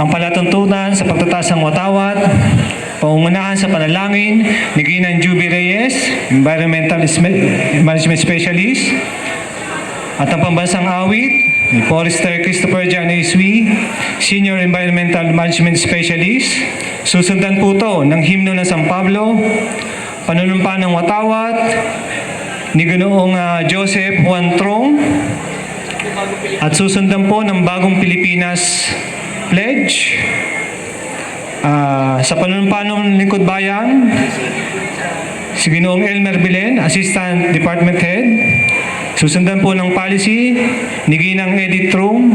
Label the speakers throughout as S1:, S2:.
S1: ang palatuntunan sa pagtataas ng watawat, pangungunahan sa panalangin ni Ginan Juby Reyes, Environmental Management Specialist, at ang pambansang awit ni Forester Christopher John Iswi, Senior Environmental Management Specialist. Susundan po to ng himno ng San Pablo, panunumpa ng watawat, ni Ginoong ah, Joseph Juan Trong, at susundan po ng Bagong Pilipinas Pledge. Ah, sa panunumpa ng Lingkod Bayan, si Ginoong Elmer Bilen, Assistant Department Head. Susundan po ng policy ni Ginang Edith Trung,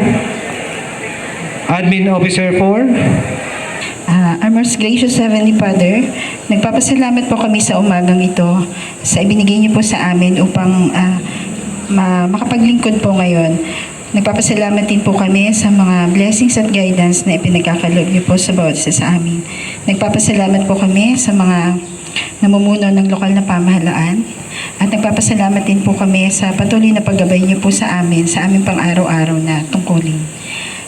S1: Admin Officer 4.
S2: Ah, our most gracious Heavenly Father, nagpapasalamat po kami sa umagang ito sa ibinigay niyo po sa amin upang ah, ma- makapaglingkod po ngayon. Nagpapasalamat din po kami sa mga blessings at guidance na ipinagkakaloob niyo po sa bawat isa sa amin. Nagpapasalamat po kami sa mga namumuno ng lokal na pamahalaan at nagpapasalamat din po kami sa patuloy na paggabay niyo po sa amin sa aming pang-araw-araw na tungkulin.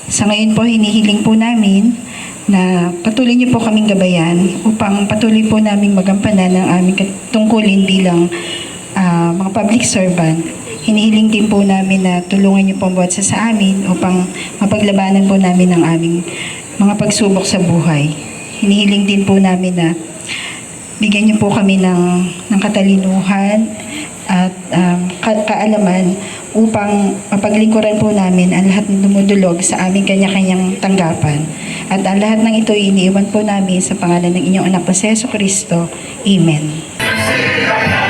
S2: Sa ngayon po, hinihiling po namin na patuloy niyo po kaming gabayan upang patuloy po naming magampanan ang aming tungkulin bilang ah, mga public servant. Hinihiling din po namin na tulungan niyo po ang bawat isa sa amin upang mapaglabanan po namin ang aming mga pagsubok sa buhay. Hinihiling din po namin na bigyan niyo po kami ng, ng katalinuhan at um, ka- kaalaman upang mapaglingkuran po namin ang lahat ng dumudulog sa aming kanya-kanyang tanggapan. At ang lahat ng ito iniiwan po namin sa pangalan ng inyong anak na si Yeso Kristo. Amen.
S3: panahon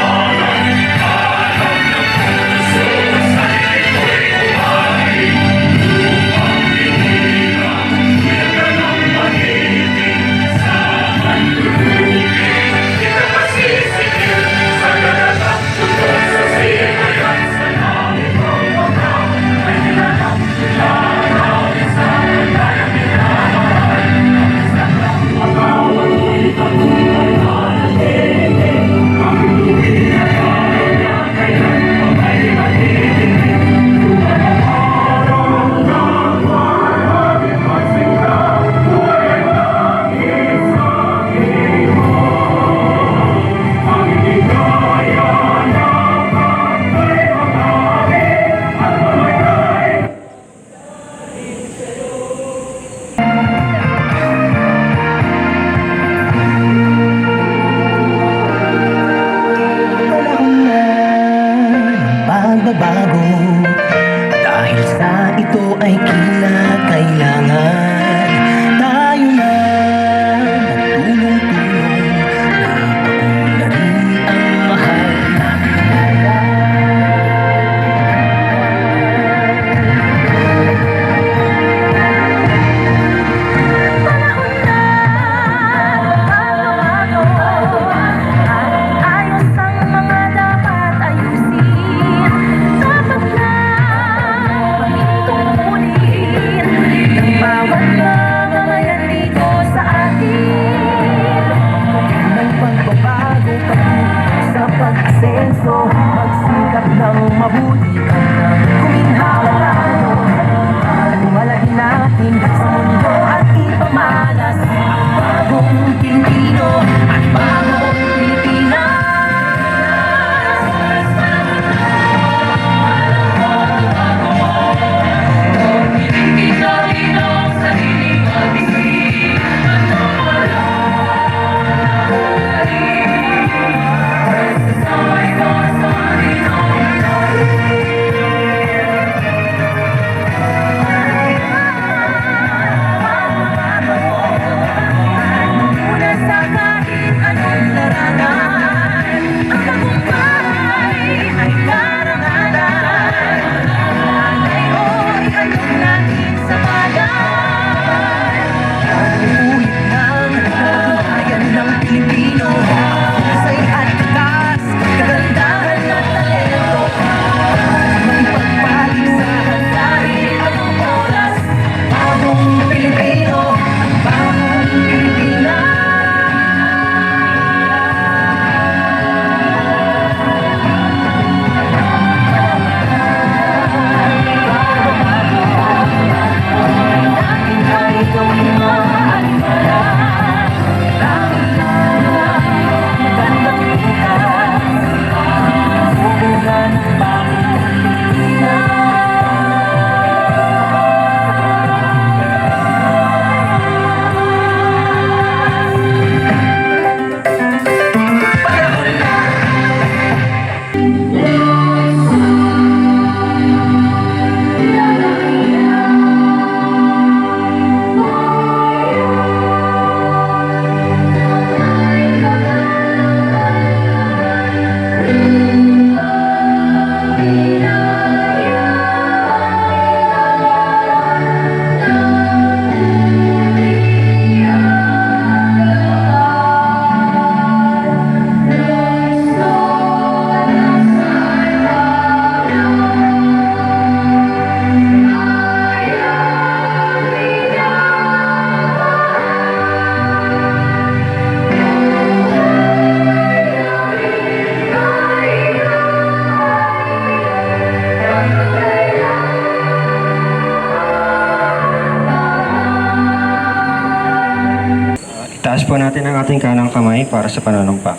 S4: Itaas po natin ang ating kanang kamay para sa panunumpa.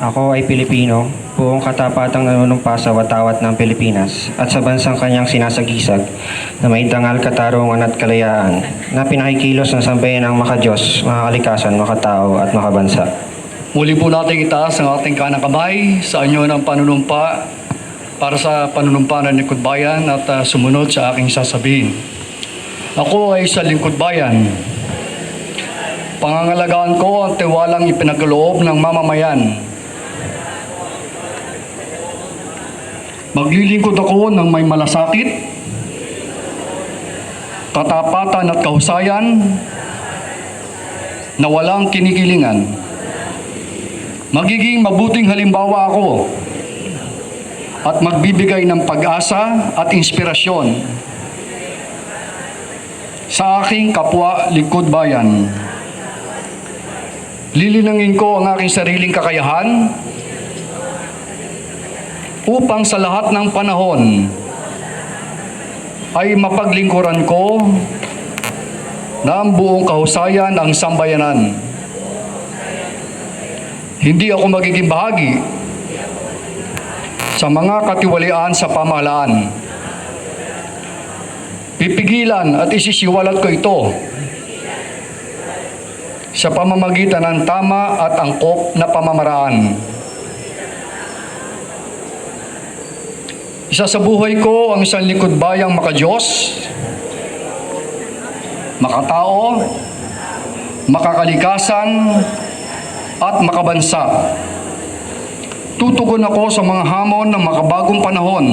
S4: Ako ay Pilipino, buong katapatang nanunumpa sa watawat ng Pilipinas at sa bansang kanyang sinasagisag na may dangal katarungan at kalayaan na pinakikilos ng sambayan ng makadiyos, makakalikasan, makatao at makabansa.
S5: Muli po nating itaas ang ating kanang kamay sa anyo ng panunumpa para sa panunumpa ng lingkod bayan at ah, sumunod sa aking sasabihin. Ako ay sa lingkod bayan. Pangangalagaan ko ang tiwalang ipinagkaloob ng mamamayan. Maglilingkod ako ng may malasakit, katapatan at kahusayan na walang kinikilingan. Magiging mabuting halimbawa ako at magbibigay ng pag-asa at inspirasyon sa aking kapwa lingkod bayan. Lilinangin ko ang aking sariling kakayahan upang sa lahat ng panahon ay mapaglingkuran ko ang buong kahusayan ang sambayanan. Hindi ako magiging bahagi sa mga katiwalian sa pamahalaan. Pipigilan at isisiwalat ko ito sa pamamagitan ng tama at angkop na pamamaraan. Isa sa buhay ko ang isang likod bayang makadiyos, makatao, makakalikasan, at makabansa. Tutugon ako sa mga hamon ng makabagong panahon.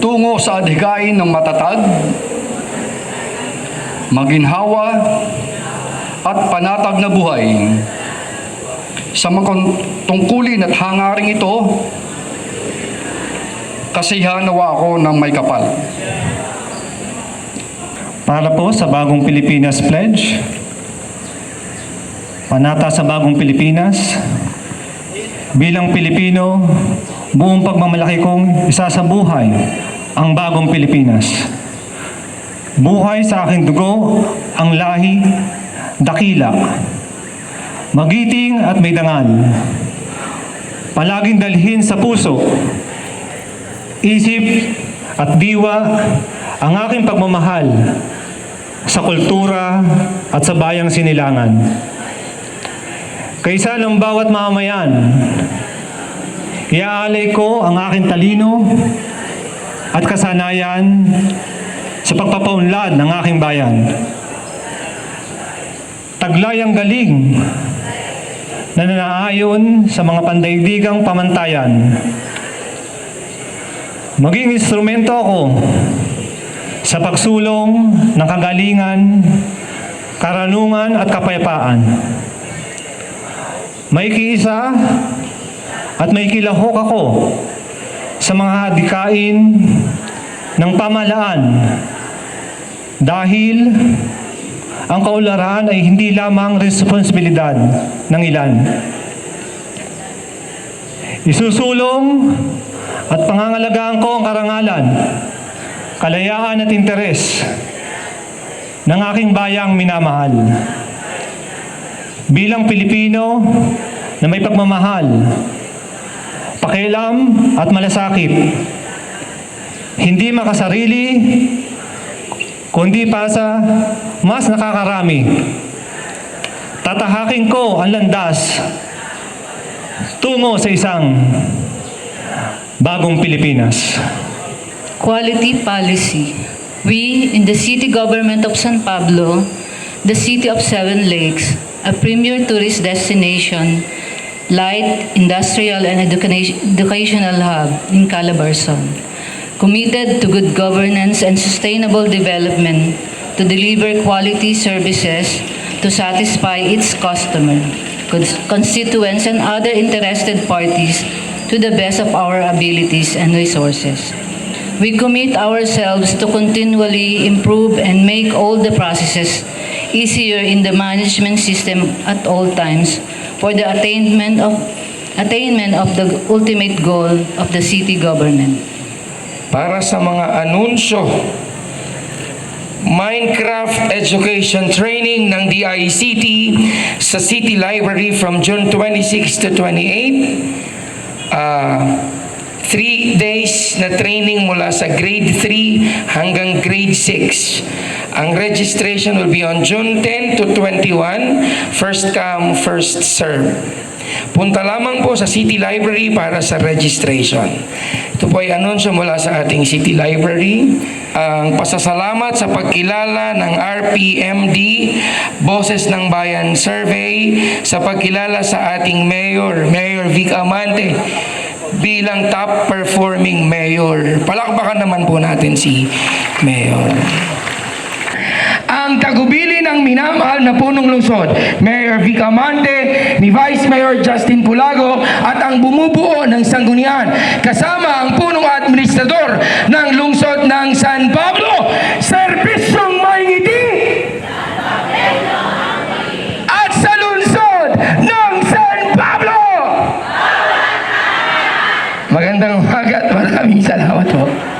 S5: Tungo sa adhikain ng matatag, maginhawa, at panatag na buhay. Sa tungkulin at hangaring ito, kasiyahan nawa ako ng may kapal.
S1: Para po sa Bagong Pilipinas Pledge, panata sa Bagong Pilipinas, bilang Pilipino, buong pagmamalaki kong isa sa buhay ang Bagong Pilipinas. Buhay sa aking dugo ang lahi, dakila, magiting at may dangal. Palaging dalhin sa puso, isip at diwa ang aking pagmamahal sa kultura at sa bayang sinilangan. Kaysa ng bawat mamamayan, iaalay ko ang aking talino at kasanayan sa pagpapaunlad ng aking bayan. Taglay ang galing na nanaayon sa mga pandaigdigang pamantayan. Maging instrumento ako sa pagsulong ng kagalingan, karanungan at kapayapaan. May kiisa at may kilahok ako sa mga hadikain ng pamalaan dahil ang kaularan ay hindi lamang responsibilidad ng ilan. Isusulong at pangangalagaan ko ang karangalan, kalayaan at interes ng aking bayang minamahal. Bilang Pilipino na may pagmamahal, pakialam at malasakit, hindi makasarili, kundi para sa mas nakakarami. Tatahakin ko ang landas tungo sa isang bagong Pilipinas.
S6: Quality policy. We, in the city government of San Pablo, the city of Seven Lakes, a premier tourist destination, light, industrial, and educati- educational hub in Calabarzon, committed to good governance and sustainable development to deliver quality services to satisfy its customer, constituents, and other interested parties to the best of our abilities and resources. We commit ourselves to continually improve and make all the processes easier in the management system at all times for the attainment of attainment of the ultimate goal of the city government.
S7: Para sa mga anunsyo Minecraft Education Training ng DICT sa City Library from June 26 to 28. Ah, three days na training mula sa grade 3 hanggang grade 6. Ang registration will be on June 10 to 21. First come, first serve. Punta lamang po sa City Library para sa registration. Ito po ay anunsyo mula sa ating City Library. Ang pasasalamat sa pagkilala ng RPMD, Boses ng Bayan Survey, sa pagkilala sa ating Mayor, Mayor Vic Amante, bilang top performing mayor. Palakpakan naman po natin si Mayor ang tagubili ng minamahal na punong lungsod, Mayor Vic Amante, ni Vice Mayor Justin Pulago, at ang bumubuo ng sanggunian, kasama ang punong administrador ng lungsod ng San Pablo, Servisyong